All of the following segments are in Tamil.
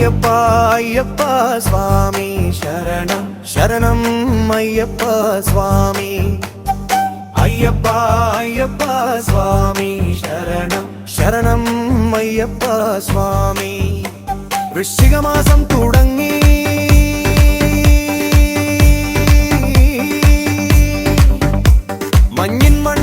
ஐயப்பா ஐயப்பா சுவாமி. சரணம் சரணம் ஐயப்பா சுவாமி. ஐயப்பா ஐயப்பா சுவாமி. சரணம் சரணம் ஐயப்பா சுவாமி. விஷ்டிக மாசம் தொடங்கி. மஞ்சின் மண்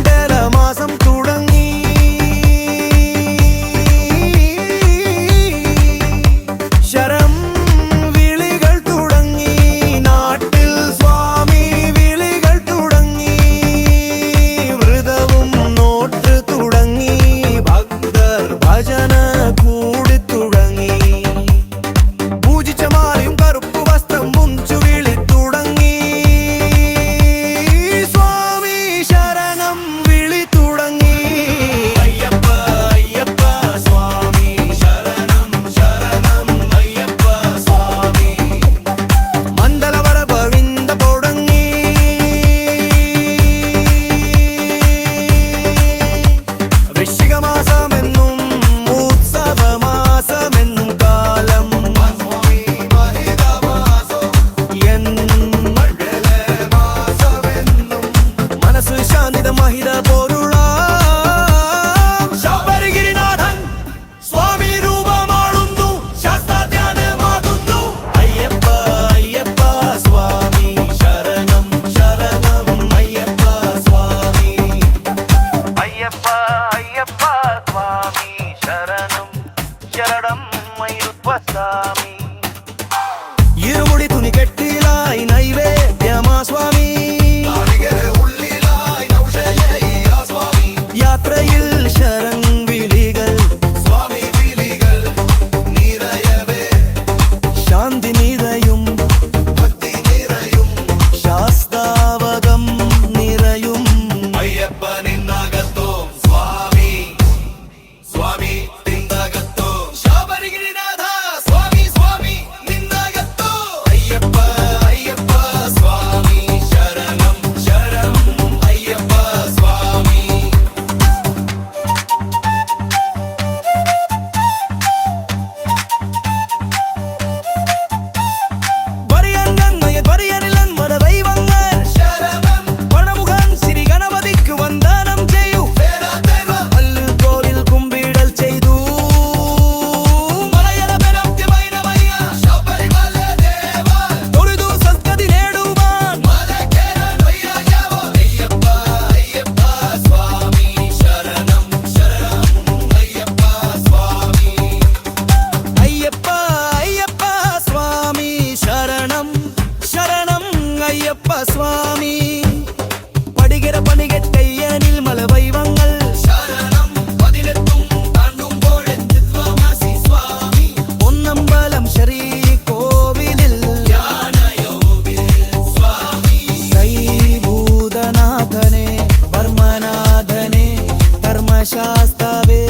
சாஸ்தாவே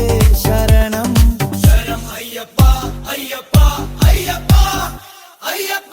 சரணம். ஐயப்பா ஐயப்பா ஐயப்பா ஐயப்பா.